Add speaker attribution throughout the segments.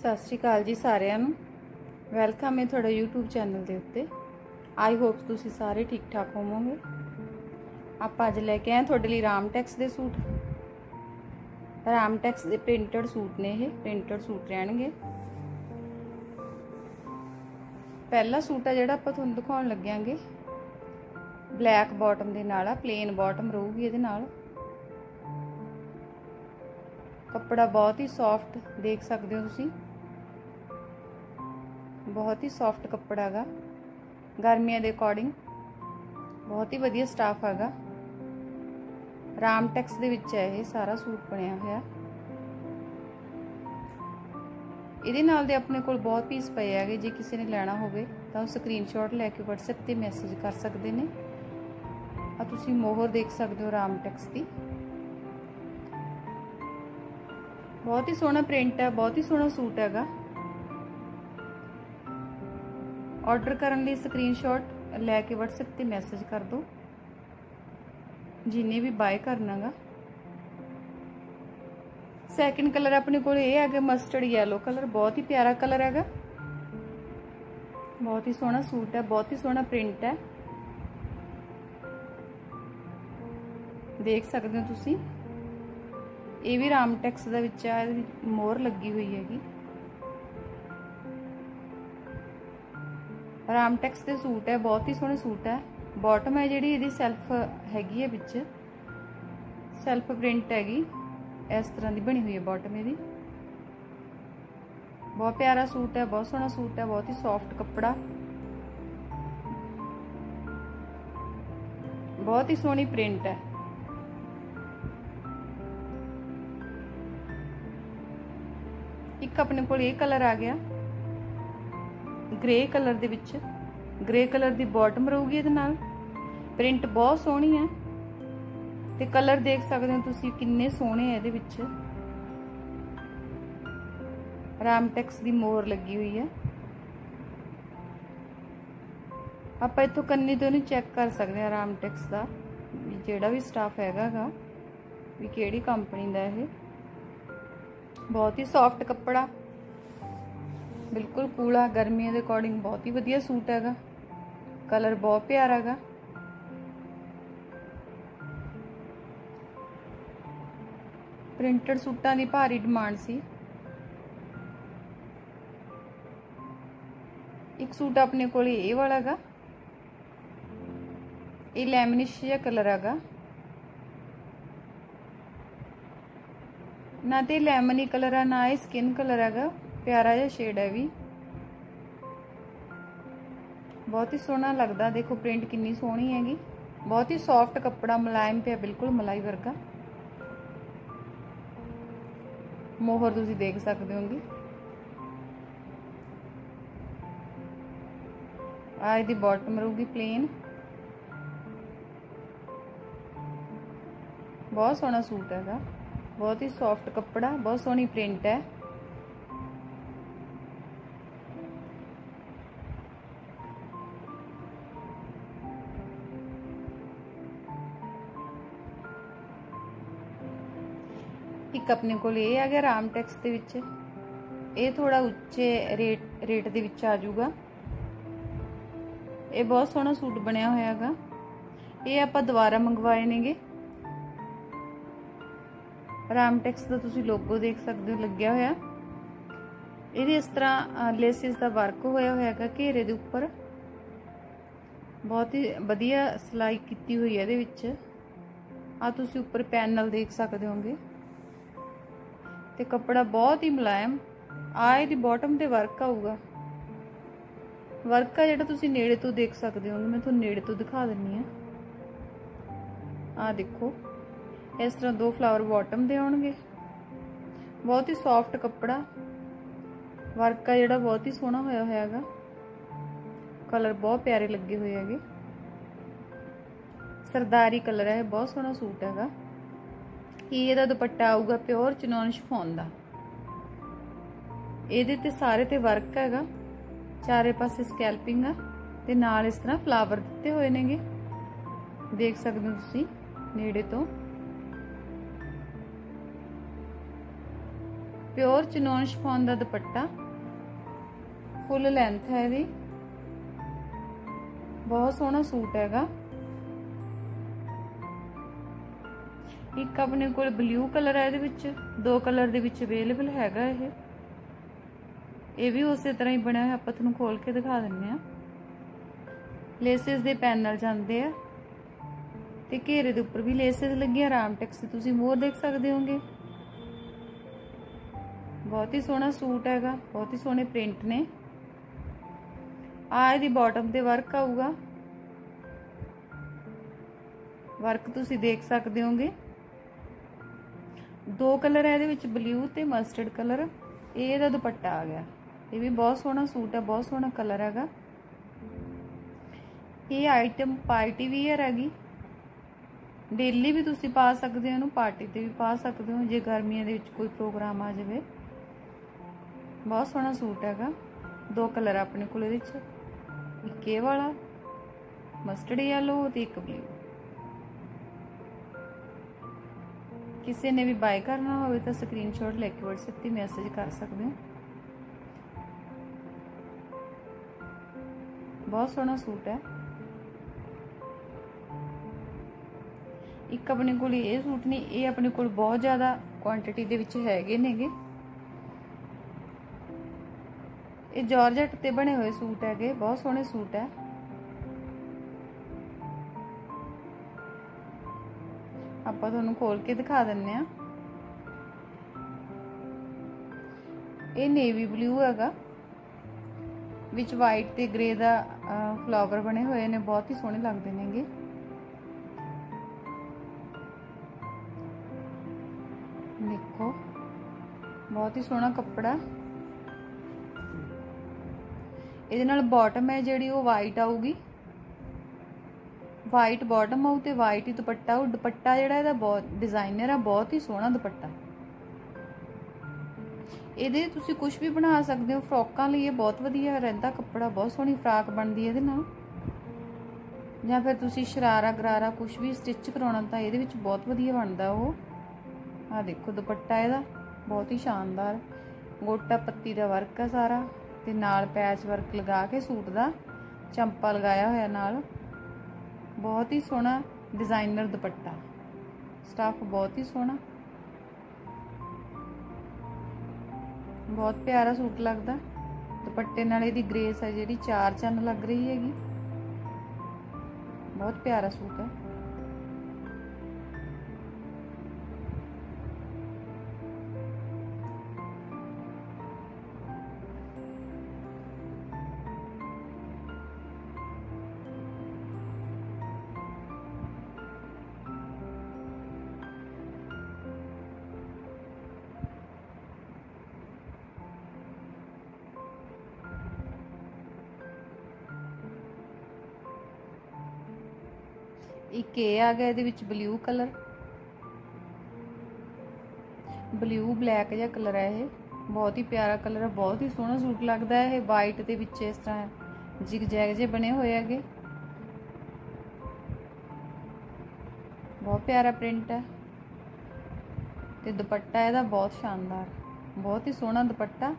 Speaker 1: ਸਤਿ ਸ਼੍ਰੀ ਅਕਾਲ ਜੀ ਸਾਰਿਆਂ ਨੂੰ। ਵੈਲਕਮ ਹੈ ਤੁਹਾਡਾ YouTube ਚੈਨਲ ਦੇ ਉੱਤੇ। ਆਈ ਹੋਪ ਤੁਸੀਂ ਸਾਰੇ ਠੀਕ ਠਾਕ ਹੋਵੋਗੇ। ਆਪਾਂ ਅੱਜ ਲੈ ਕੇ ਆਏ ਤੁਹਾਡੇ ਲਈ ਰਾਮਟੈਕਸ ਦੇ ਸੂਟ। ਰਾਮਟੈਕਸ ਦੇ ਪ੍ਰਿੰਟਡ ਸੂਟ ਨੇ ਇਹ। ਪ੍ਰਿੰਟਡ ਸੂਟ ਰਹਿਣਗੇ। ਪਹਿਲਾ ਸੂਟ ਆ ਜਿਹੜਾ ਆਪਾਂ ਤੁਹਾਨੂੰ ਦਿਖਾਉਣ ਲੱਗਿਆਂਗੇ। ਬਲੈਕ ਬਾਟਮ ਦੇ ਨਾਲ ਆ ਪਲੇਨ ਬਾਟਮ ਰਹੂਗੀ ਇਹਦੇ ਨਾਲ। ਕੱਪੜਾ ਬਹੁਤ ਹੀ ਸੌਫਟ ਦੇਖ ਸਕਦੇ ਹੋ ਤੁਸੀਂ। ਬਹੁਤ ਹੀ ਸੌਫਟ ਕੱਪੜਾ ਹੈਗਾ। ਗਰਮੀਆਂ ਦੇ ਅਕੋਰਡਿੰਗ ਬਹੁਤ ਹੀ ਵਧੀਆ ਸਟਾਫ ਹੈਗਾ। ਰਾਮਟੈਕਸ ਦੇ ਵਿੱਚ ਹੈ ਇਹ, ਸਾਰਾ ਸੂਟ ਬਣਿਆ ਹੋਇਆ। ਇਹਦੇ ਨਾਲ ਦੇ ਆਪਣੇ ਕੋਲ ਬਹੁਤ ਪੀਸ ਪਏ ਹੈਗੇ, ਜੇ ਕਿਸੇ ਨੇ ਲੈਣਾ ਹੋਵੇ, ਤਾਂ ਉਹ ਸਕਰੀਨਸ਼ਾਟ ਲੈ ਕੇ WhatsApp ਤੇ ਮੈਸੇਜ ਕਰ ਸਕਦੇ ਨੇ। ਆ ਤੁਸੀਂ ਮੋਹਰ ਦੇਖ ਸਕਦੇ ਹੋ ਰਾਮਟੈਕਸ ਦੀ। ਬਹੁਤ ਹੀ ਸੋਹਣਾ ਪ੍ਰਿੰਟ ਹੈ, ਬਹੁਤ ਹੀ ਸੋਹਣਾ ਸੂਟ ਹੈਗਾ। ਆਰਡਰ ਕਰਨ ਲਈ ਸਕਰੀਨਸ਼ਾਟ ਲੈ ਕੇ WhatsApp ਤੇ ਮੈਸੇਜ ਕਰ ਦਿਓ। ਜਿਨੇ ਵੀ ਬਾਏ ਕਰਨਾਗਾ ਸੈਕਿੰਡ ਕਲਰ ਆਪਣੇ ਕੋਲ ਇਹ ਹੈਗਾ ਮਸਟਰਡ ਯੈਲੋ ਕਲਰ ਬਹੁਤ ਹੀ ਪਿਆਰਾ ਕਲਰ ਹੈਗਾ। ਬਹੁਤ ਹੀ ਸੋਹਣਾ ਸੂਟ ਹੈ, ਬਹੁਤ ਹੀ ਸੋਹਣਾ ਪ੍ਰਿੰਟ ਹੈ। ਦੇਖ ਸਕਦੇ ਹੋ ਤੁਸੀਂ। ਇਹ ਵੀ ਰਾਮਟੈਕਸ ਦੇ ਵਿੱਚ ਆ ਮੋਰ ਲੱਗੀ ਹੋਈ ਹੈਗੀ। ਰਾਮਟੈਕਸ ਦੇ ਸੂਟ ਹੈ, ਬਹੁਤ ਹੀ ਸੋਹਣੇ ਸੂਟ ਹੈ। ਬਾਟਮ ਹੈ ਜਿਹੜੀ, ਇਹਦੀ ਸੈਲਫ ਹੈਗੀ ਹੈ ਵਿੱਚ। ਸੈਲਫ ਪ੍ਰਿੰਟ ਹੈਗੀ। ਇਸ ਤਰ੍ਹਾਂ ਦੀ ਬਣੀ ਹੋਈ ਹੈ ਬਾਟਮ ਇਹਦੀ। ਬਹੁਤ ਪਿਆਰਾ ਸੂਟ ਹੈ, ਬਹੁਤ ਸੋਹਣਾ ਸੂਟ ਹੈ, ਬਹੁਤ ਹੀ ਸੌਫਟ ਕੱਪੜਾ। ਬਹੁਤ ਹੀ ਸੋਹਣੀ ਪ੍ਰਿੰਟ ਹੈ। ਇੱਕ ਆਪਣੇ ਕੋਲ ਇਹ ਕਲਰ ਆ ਗਿਆ। ਗ੍ਰੇ ਕਲਰ ਦੇ ਵਿੱਚ। ਗ੍ਰੇ ਕਲਰ ਦੀ ਬਾਟਮ ਰਹੂਗੀ ਇਹਦੇ ਨਾਲ। ਪ੍ਰਿੰਟ ਬਹੁਤ ਸੋਹਣੀ ਹੈ। ਤੇ ਕਲਰ ਦੇਖ ਸਕਦੇ ਹੋ ਤੁਸੀਂ ਕਿੰਨੇ ਸੋਹਣੇ ਆ ਇਹਦੇ ਵਿੱਚ। ਰਾਮਟੈਕਸ ਦੀ ਮੋਹਰ ਲੱਗੀ ਹੋਈ ਹੈ। ਆਪਾਂ ਇਥੋਂ ਕੰਨੀ ਤੋਂ ਨੂੰ ਚੈੱਕ ਕਰ ਸਕਦੇ ਹਾਂ ਰਾਮਟੈਕਸ ਦਾ ਜਿਹੜਾ ਵੀ ਸਟਾਫ ਹੈਗਾਗਾ ਵੀ ਕਿਹੜੀ ਕੰਪਨੀ ਦਾ ਇਹ। ਬਹੁਤ ਹੀ ਸੌਫਟ ਕੱਪੜਾ। ਬਿਲਕੁਲ ਕੂਲਾ ਗਰਮੀਆਂ ਦੇ ਅਕੋਰਡਿੰਗ ਬਹੁਤ ਹੀ ਵਧੀਆ ਸੂਟ ਹੈਗਾ। ਕਲਰ ਬਹੁਤ ਪਿਆਰਾ ਹੈਗਾ। ਪ੍ਰਿੰਟਡ ਸੂਟਾਂ ਦੀ ਭਾਰੀ ਡਿਮਾਂਡ ਸੀ। ਇੱਕ ਸੂਟ ਆਪਣੇ ਕੋਲ ਇਹ ਵਾਲਾ ਹੈਗਾ। ਇਹ ਲੈਮਨਿਸ਼ ਜਿਹਾ ਕਲਰ ਹੈਗਾ। ਨਾ ਤੇ ਲੈਮਨੀ ਕਲਰ ਆ, ਨਾ ਇਹ ਸਕਿਨ ਕਲਰ ਹੈਗਾ। ਪਿਆਰਾ ਜਿਹਾ ਸ਼ੇਡ ਹੈ ਵੀ ਬਹੁਤ ਹੀ ਸੋਹਣਾ ਲੱਗਦਾ ਦੇਖੋ ਪ੍ਰਿੰਟ ਕਿੰਨੀ ਸੋਹਣੀ ਹੈਗੀ ਬਹੁਤ ਹੀ ਸੌਫਟ ਕੱਪੜਾ ਮੁਲਾਇਮ ਪਿਆ ਬਿਲਕੁਲ ਮਲਾਈ ਵਰਗਾ ਮੋਹਰ ਤੁਸੀਂ ਦੇਖ ਸਕਦੇ ਹੋਗੇ ਆ ਇਹਦੀ ਬਾਟਮ ਰਹੂਗੀ ਪਲੇਨ ਬਹੁਤ ਸੋਹਣਾ ਸੂਟ ਹੈਗਾ ਬਹੁਤ ਹੀ ਸੌਫਟ ਕੱਪੜਾ ਬਹੁਤ ਸੋਹਣੀ ਪ੍ਰਿੰਟ ਹੈ ਇੱਕ ਆਪਣੇ ਕੋਲ ਇਹ ਆ ਗਿਆ ਰਾਮਟੈਕਸ ਦੇ ਵਿੱਚ। ਇਹ ਥੋੜਾ ਉੱਚੇ ਰੇਟ ਰੇਟ ਦੇ ਵਿੱਚ ਆ ਜਾਊਗਾ। ਇਹ ਬਹੁਤ ਸੋਹਣਾ ਸੂਟ ਬਣਿਆ ਹੋਇਆ ਹੈਗਾ। ਇਹ ਆਪਾਂ ਦੁਬਾਰਾ ਮੰਗਵਾਏ ਨੇਗੇ। ਰਾਮ ਟੈਕਸ ਦਾ ਤੁਸੀਂ ਲੋਗੋ ਦੇਖ ਸਕਦੇ ਹੋ, ਲੱਗਿਆ ਹੋਇਆ। ਇਹਦੇ ਇਸ ਤਰ੍ਹਾਂ ਲੇਸਿਸ ਦਾ ਵਰਕ ਹੋਇਆ ਹੋਇਆ ਹੈਗਾ ਘੇਰੇ ਦੇ ਉੱਪਰ। ਬਹੁਤ ਹੀ ਵਧੀਆ ਸਲਾਈ ਕੀਤੀ ਹੋਈ ਹੈ ਇਹਦੇ ਵਿੱਚ। ਆ ਤੁਸੀਂ ਉੱਪਰ ਪੈਨਲ ਦੇਖ ਸਕਦੇ ਹੋਗੇ। ਤੇ ਕੱਪੜਾ ਬਹੁਤ ਹੀ ਮੁਲਾਇਮ। ਆ ਇਹਦੀ ਬਾਟਮ ਤੇ ਵਰਕ ਆਊਗਾ। ਵਰਕ ਆ ਜਿਹੜਾ ਤੁਸੀਂ ਨੇੜੇ ਤੋਂ ਦੇਖ ਸਕਦੇ ਹੋ। ਮੈਂ ਤੁਹਾਨੂੰ ਨੇੜੇ ਤੋਂ ਦਿਖਾ ਦਿੰਨੀ ਆ। ਆ ਦੇਖੋ। ਇਸ ਤਰ੍ਹਾਂ ਦੋ ਫਲਾਵਰ ਬਾਟਮ ਦੇ ਆਉਣਗੇ। ਬਹੁਤ ਹੀ ਸੌਫਟ ਕੱਪੜਾ। ਵਰਕ ਆ ਜਿਹੜਾ ਬਹੁਤ ਹੀ ਸੋਹਣਾ ਹੋਇਆ ਹੋਇਆ ਹੈਗਾ। ਕਲਰ ਬਹੁਤ ਪਿਆਰੇ ਲੱਗੇ ਹੋਏ ਹੈਗੇ। ਸਰਦਾਰੀ ਕਲਰ ਹੈ ਬਹੁਤ ਸੋਹਣਾ ਸੂਟ ਹੈਗਾ। ਇਹਦਾ ਦੁਪੱਟਾ ਆਊਗਾ ਪਿਓਰ ਚਨੌਨ ਸ਼ਿਫੋਨ ਦਾ। ਇਹਦੇ ਤੇ ਸਾਰੇ ਤੇ ਵਰਕ ਹੈਗਾ। ਚਾਰੇ ਪਾਸੇ ਸਕੈਲਪਿੰਗ ਆ ਤੇ ਨਾਲ ਇਸ ਤਰ੍ਹਾਂ ਫਲਾਵਰ ਦਿੱਤੇ ਹੋਏ ਨੇਗੇ। ਦੇਖ ਸਕਦੇ ਹੋ ਤੁਸੀਂ ਨੇੜੇ ਤੋਂ। ਪਿਓਰ ਚਨੋਨ ਸ਼ਫੋਨ ਦਾ ਦੁਪੱਟਾ। ਫੁੱਲ ਲੈਂਥ ਹੈ ਇਹਦੀ। ਬਹੁਤ ਸੋਹਣਾ ਸੂਟ ਹੈਗਾ। ਇੱਕ ਆਪਣੇ ਕੋਲ ਬਲੂ ਕਲਰ ਹੈ ਇਹਦੇ ਵਿੱਚ, ਦੋ ਕਲਰ ਦੇ ਵਿੱਚ ਅਵੇਲੇਬਲ ਹੈਗਾ ਇਹ। ਇਹ ਵੀ ਉਸੇ ਤਰ੍ਹਾਂ ਹੀ ਬਣਿਆ ਹੋਇਆ, ਆਪਾਂ ਤੁਹਾਨੂੰ ਖੋਲ ਕੇ ਦਿਖਾ ਦਿੰਨੇ ਆ ਲੇਸਿਸ ਦੇ ਪੈਨਲ ਜਾਂਦੇ ਆ। ਤੇ ਘੇਰੇ ਦੇ ਉੱਪਰ ਵੀ ਲੇਸਿਸ ਲੱਗੀਆਂ, ਆਰਾਮ ਟੈਕਸ ਤੁਸੀਂ ਮੋਰ ਦੇਖ ਸਕਦੇ ਹੋਗੇ ਬਹੁਤ ਹੀ ਸੋਹਣਾ ਸੂਟ ਹੈਗਾ, ਬਹੁਤ ਹੀ ਸੋਹਣੇ ਪ੍ਰਿੰਟ ਨੇ। ਆ ਇਹਦੀ ਬਾਟਮ ਤੇ ਵਰਕ ਆਊਗਾ। ਵਰਕ ਤੁਸੀਂ ਦੇਖ ਸਕਦੇ ਹੋਗੇ ਦੋ ਕਲਰ ਹੈ ਇਹਦੇ ਵਿੱਚ, ਬਲੂ ਤੇ ਮਸਟਰਡ ਕਲਰ। ਇਹ ਇਹਦਾ ਦੁਪੱਟਾ ਆ ਗਿਆ। ਇਹ ਵੀ ਬਹੁਤ ਸੋਹਣਾ ਸੂਟ ਹੈ ਬਹੁਤ ਸੋਹਣਾ ਕਲਰ ਹੈਗਾ। ਇਹ ਆਈਟਮ ਪਾਰਟੀ ਵੀਅਰ ਹੈਗੀ। ਡੇਲੀ ਵੀ ਤੁਸੀਂ ਪਾ ਸਕਦੇ ਹੋ, ਇਹਨੂੰ ਪਾਰਟੀ ਤੇ ਵੀ ਪਾ ਸਕਦੇ ਹੋ, ਜੇ ਗਰਮੀਆਂ ਦੇ ਵਿੱਚ ਕੋਈ ਪ੍ਰੋਗਰਾਮ ਆ ਜਾਵੇ। ਬਹੁਤ ਸੋਹਣਾ ਸੂਟ ਹੈਗਾ। ਦੋ ਕਲਰ ਆਪਣੇ ਕੋਲ ਇਹਦੇ ਵਿੱਚ। ਇੱਕ ਇਹ ਵਾਲਾ ਮਸਟਰਡ ਯੈਲੋ ਤੇ ਇੱਕ ਬਲੂ ਕਿਸੇ ਨੇ ਵੀ ਬਾਏ ਕਰਨਾ ਹੋਵੇ ਤਾਂ ਸਕਰੀਨਸ਼ਾਟ ਲੈ ਕੇ WhatsApp ਤੇ ਮੈਸੇਜ ਕਰ ਸਕਦੇ ਹੋ। ਬਹੁਤ ਸੋਹਣਾ ਸੂਟ ਹੈ। ਇੱਕ ਆਪਣੇ ਕੋਲ ਇਹ ਸੂਟ ਨਹੀਂ, ਇਹ ਆਪਣੇ ਕੋਲ ਬਹੁਤ ਜ਼ਿਆਦਾ ਕੁਆਂਟੀਟੀ ਦੇ ਵਿੱਚ ਹੈਗੇ ਨੇਗੇ। ਇਹ ਜਾਰਜਟ ਤੇ ਬਣੇ ਹੋਏ ਸੂਟ ਹੈਗੇ, ਬਹੁਤ ਸੋਹਣੇ ਸੂਟ ਹੈ। ਆਪਾਂ ਤੁਹਾਨੂੰ ਖੋਲ ਕੇ ਦਿਖਾ ਦਿੰਨੇ ਆ। ਇਹ ਨੇਵੀ ਬਲੂ ਹੈਗਾ। ਵਿੱਚ ਵਾਈਟ ਤੇ ਗ੍ਰੇ ਦਾ ਫਲਾਵਰ ਬਣੇ ਹੋਏ ਨੇ, ਬਹੁਤ ਹੀ ਸੋਹਣੇ ਲੱਗਦੇ ਨੇਗੇ। ਦੇਖੋ, ਬਹੁਤ ਹੀ ਸੋਹਣਾ ਕੱਪੜਾ। ਇਹਦੇ ਨਾਲ ਬਾਟਮ ਹੈ ਜਿਹੜੀ, ਉਹ ਵਾਈਟ ਆਊਗੀ। ਵਾਈਟ ਬਾਟਮ ਆਉ ਤੇ ਵਾਈਟ ਹੀ ਦੁਪੱਟਾ, ਉਹ ਦੁਪੱਟਾ ਜਿਹੜਾ ਇਹਦਾ ਬਹੁਤ ਡਿਜ਼ਾਈਨਰ ਆ, ਬਹੁਤ ਹੀ ਸੋਹਣਾ ਦੁਪੱਟਾ। ਇਹਦੇ ਤੁਸੀਂ ਕੁਝ ਵੀ ਬਣਾ ਸਕਦੇ ਹੋ, ਫਰੋਕਾਂ ਲਈ ਇਹ ਬਹੁਤ ਵਧੀਆ ਰਹਿੰਦਾ, ਕੱਪੜਾ ਬਹੁਤ ਸੋਹਣੀ ਫਰਾਕ ਬਣਦੀ ਹੈ ਇਹਦੇ ਨਾਲ। ਜਾਂ ਫਿਰ ਤੁਸੀਂ ਸ਼ਰਾਰਾ ਗਰਾਰਾ ਕੁਝ ਵੀ ਸਟਿਚ ਕਰਾਉਣਾ ਤਾਂ ਇਹਦੇ ਵਿੱਚ ਬਹੁਤ ਵਧੀਆ ਬਣਦਾ ਉਹ। ਆ ਦੇਖੋ ਦੁਪੱਟਾ ਇਹਦਾ, ਬਹੁਤ ਹੀ ਸ਼ਾਨਦਾਰ। ਗੋਟਾ ਪੱਤੀ ਦਾ ਵਰਕ ਆ ਸਾਰਾ, ਤੇ ਨਾਲ ਪੈਚ ਵਰਕ ਲਗਾ ਕੇ ਸੂਟ ਦਾ, ਚੰਪਾ ਲਗਾਇਆ ਹੋਇਆ ਨਾਲ। ਬਹੁਤ ਹੀ ਸੋਹਣਾ ਡਿਜ਼ਾਈਨਰ ਦੁਪੱਟਾ। ਸਟਾਫ ਬਹੁਤ ਹੀ ਸੋਹਣਾ। ਬਹੁਤ ਪਿਆਰਾ ਸੂਟ ਲੱਗਦਾ। ਦੁਪੱਟੇ ਨਾਲ ਇਹਦੀ ਗ੍ਰੇਸ ਹੈ ਜਿਹੜੀ ਚਾਰ ਚੰਨ ਲੱਗ ਰਹੀ ਹੈਗੀ। ਬਹੁਤ ਪਿਆਰਾ ਸੂਟ ਹੈ। ਇੱਕ ਇਹ ਆ ਗਿਆ, ਇਹਦੇ ਵਿੱਚ ਬਲੂ ਕਲਰ ਬਲੂ ਬਲੈਕ ਜਿਹਾ ਕਲਰ ਹੈ ਇਹ। ਬਹੁਤ ਹੀ ਪਿਆਰਾ ਕਲਰ ਹੈ ਬਹੁਤ ਹੀ ਸੋਹਣਾ ਸੂਟ ਲੱਗਦਾ ਹੈ ਇਹ। ਵਾਈਟ ਦੇ ਵਿੱਚ ਇਸ ਤਰ੍ਹਾਂ ਜਿਗ ਜੈਗ ਜੇ ਬਣੇ ਹੋਏ ਹੈਗੇ। ਬਹੁਤ ਪਿਆਰਾ ਪ੍ਰਿੰਟ ਹੈ ਤੇ ਦੁਪੱਟਾ ਇਹਦਾ ਬਹੁਤ ਸ਼ਾਨਦਾਰ। ਬਹੁਤ ਹੀ ਸੋਹਣਾ ਦੁਪੱਟਾ।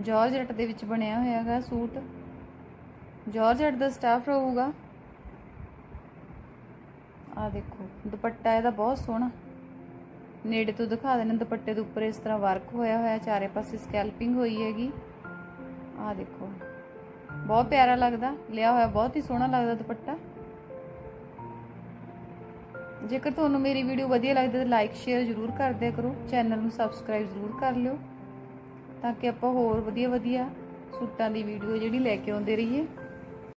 Speaker 1: ਜਾਰਜਟ ਦੇ ਵਿੱਚ ਬਣਿਆ ਹੋਇਆ ਹੈਗਾ ਸੂਟ। ਜਾਰਜਟ ਦਾ ਸਟਾਫ ਰਹੂਗਾ ਆ ਦੇਖੋ ਦੁਪੱਟਾ ਇਹਦਾ ਬਹੁਤ ਸੋਹਣਾ। ਨੇੜੇ ਤੋਂ ਦਿਖਾ ਦੇਣਾ ਦੁਪੱਟੇ ਦੇ ਉੱਪਰ ਇਸ ਤਰ੍ਹਾਂ ਵਰਕ ਹੋਇਆ ਹੋਇਆ, ਚਾਰੇ ਪਾਸੇ ਸਕੈਲਪਿੰਗ ਹੋਈ ਹੈਗੀ। ਆਹ ਦੇਖੋ, ਬਹੁਤ ਪਿਆਰਾ ਲੱਗਦਾ, ਲਿਆ ਹੋਇਆ ਬਹੁਤ ਹੀ ਸੋਹਣਾ ਲੱਗਦਾ ਦੁਪੱਟਾ। ਜੇਕਰ ਤੁਹਾਨੂੰ ਮੇਰੀ ਵੀਡੀਓ ਵਧੀਆ ਲੱਗਦੀ ਤਾਂ ਲਾਈਕ ਸ਼ੇਅਰ ਜ਼ਰੂਰ ਕਰ ਦਿਆ ਕਰੋ। ਚੈਨਲ ਨੂੰ ਸਬਸਕ੍ਰਾਈਬ ਜ਼ਰੂਰ ਕਰ ਲਿਓ, ਤਾਂ ਕਿ ਆਪਾਂ ਹੋਰ ਵਧੀਆ ਵਧੀਆ ਸੂਟਾਂ ਦੀ ਵੀਡੀਓ ਜਿਹੜੀ ਲੈ ਕੇ ਆਉਂਦੇ ਰਹੀਏ।